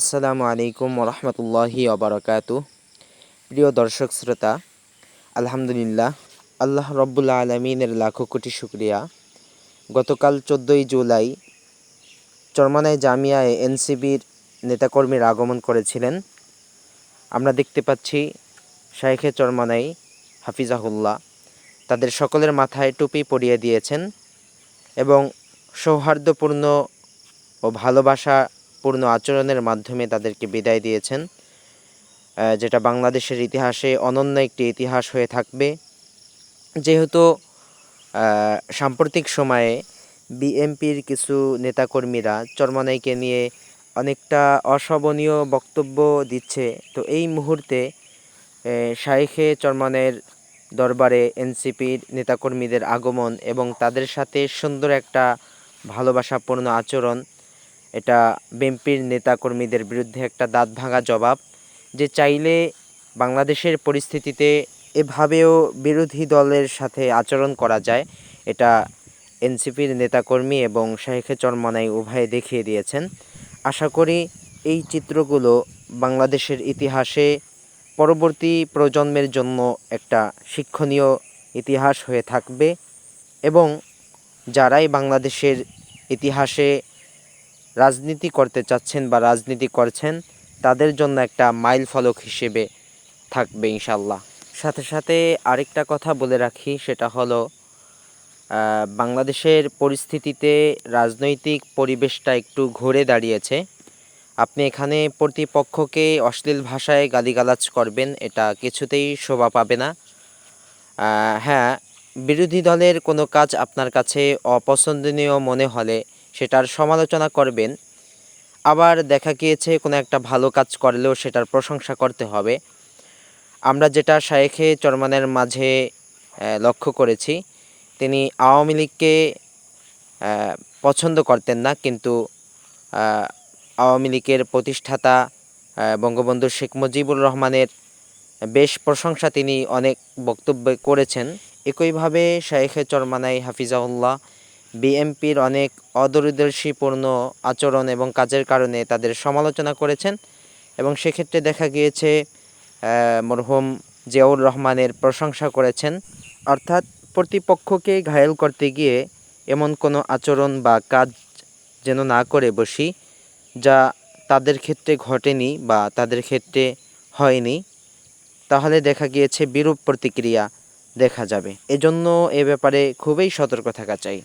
আসসালামু আলাইকুম রহমতুল্লাহি অবরকাতু প্রিয় দর্শক শ্রোতা, আলহামদুলিল্লাহ, আল্লাহ রব্বুল্লা আলমিনের লাখো কোটি শুক্রিয়া। গতকাল চোদ্দোই জুলাই চরমানায় জামিয়ায় এনসিবির নেতাকর্মীর আগমন করেছিলেন। আমরা দেখতে পাচ্ছি শাইখে চরমানাই হাফিজাহুল্লাহ তাদের সকলের মাথায় টুপি পরিয়ে দিয়েছেন এবং সৌহার্দ্যপূর্ণ ও ভালোবাসাপূর্ণ আচরণের মাধ্যমে তাদেরকে বিদায় দিয়েছেন। যেটা বাংলাদেশের ইতিহাসে অনন্য একটি ইতিহাস হয়ে থাকবে। যেহেতু সাম্প্রতিক সময়ে বিএমপির কিছু নেতাকর্মীরা চরমানাইকে নিয়ে অনেকটা অশোভনীয় বক্তব্য দিচ্ছে, তো এই মুহূর্তে শাইখে চরমানের দরবারে এনসিপির নেতাকর্মীদের আগমন এবং তাদের সাথে সুন্দর একটা ভালোবাসাপূর্ণ আচরণ এটা বিএনপির নেতাকর্মীদের বিরুদ্ধে একটা দাঁত ভাঙা জবাব, যে চাইলে বাংলাদেশের পরিস্থিতিতে এভাবেও বিরোধী দলের সাথে আচরণ করা যায়, এটা এনসিপির নেতাকর্মী এবং শাহেখে চরমনাই উভয়ে দেখিয়ে দিয়েছেন। আশা করি এই চিত্রগুলো বাংলাদেশের ইতিহাসে পরবর্তী প্রজন্মের জন্য একটা শিক্ষণীয় ইতিহাস হয়ে থাকবে এবং যারাই বাংলাদেশের ইতিহাসে রাজনীতি করতে চাচ্ছেন বা রাজনীতি করছেন, তাদের জন্য একটা মাইল ফলক হিসেবে থাকবে ইনশাল্লাহ সাথে সাথে আরেকটা কথা বলে রাখি, সেটা হলো বাংলাদেশের পরিস্থিতিতে রাজনৈতিক পরিবেশটা একটু ঘুরে দাঁড়িয়েছে। আপনি এখানে প্রতিপক্ষকে অশ্লীল ভাষায় গালিগালাজ করবেন, এটা কিছুতেই শোভা পাবে না। হ্যাঁ বিরোধী দলের কোনো কাজ আপনার কাছে অপছন্দনীয় মনে হলে সেটার সমালোচনা করবেন। আবার দেখা গিয়েছে কোনো একটা ভালো কাজ করলেও সেটার প্রশংসা করতে হবে। আমরা যেটা শায়েখে চরমানের মাঝে লক্ষ্য করেছি, তিনি আওয়ামী লীগকে পছন্দ করতেন না, কিন্তু আওয়ামী লীগের প্রতিষ্ঠাতা বঙ্গবন্ধু শেখ মুজিবুর রহমানের বেশ প্রশংসা তিনি অনেক বক্তব্য করেছেন। একইভাবে শায়েখে চরমানাই হাফিজাউল্লাহ বিএমপির অনেক অদূরদর্শীপূর্ণ আচরণ এবং কাজের কারণে তাদের সমালোচনা করেছেন এবং সেক্ষেত্রে দেখা গিয়েছে মরহুম জিয়াউর রহমানের প্রশংসা করেছেন। অর্থাৎ প্রতিপক্ষকে ঘায়েল করতে গিয়ে এমন কোনো আচরণ বা কাজ যেন না করে বসি, যা তাদের ক্ষেত্রে ঘটেনি বা তাদের ক্ষেত্রে হয়নি, তাহলে দেখা গিয়েছে বিরূপ প্রতিক্রিয়া। দেখা যাবে। এজন্য এ ব্যাপারে খুবই সতর্ক থাকা চাই।